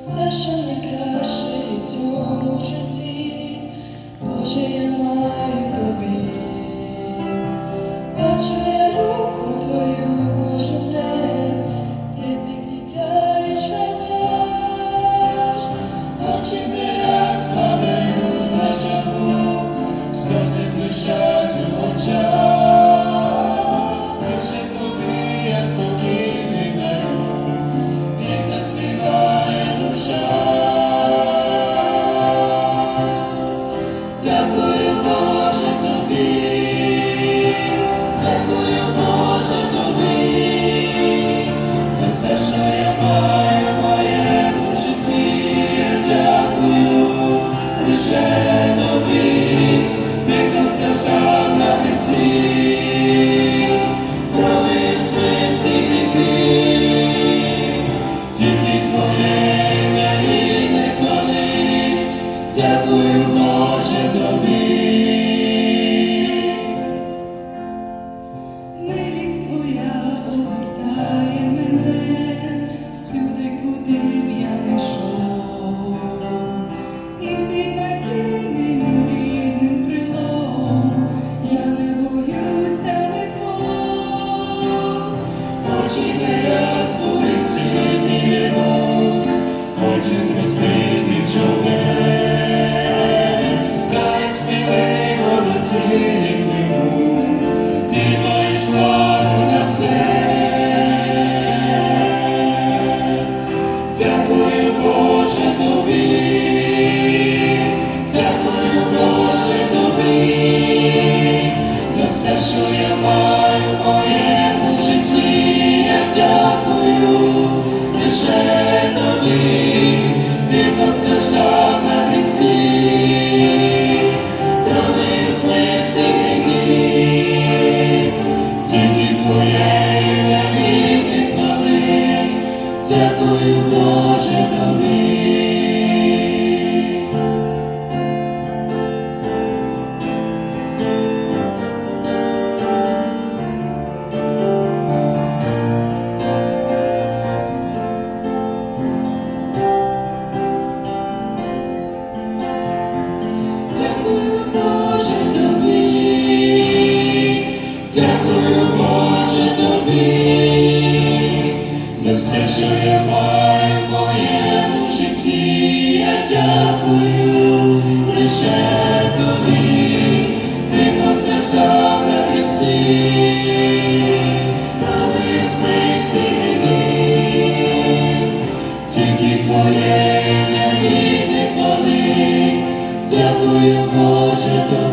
все, що найкраще в цьому житті, Боже, я маю. Боже тобі, за все, що я маю моє дякую. Лише тобі, ти постраждав на хресті, пронесли всі гріхи, тільки хвали, дякую Боже тобі. живай в моєму житті, я дякую лише тобі, ти постраждав на хресті, прависний сильний, тільки твоє не хвали, дякую Боже тобі.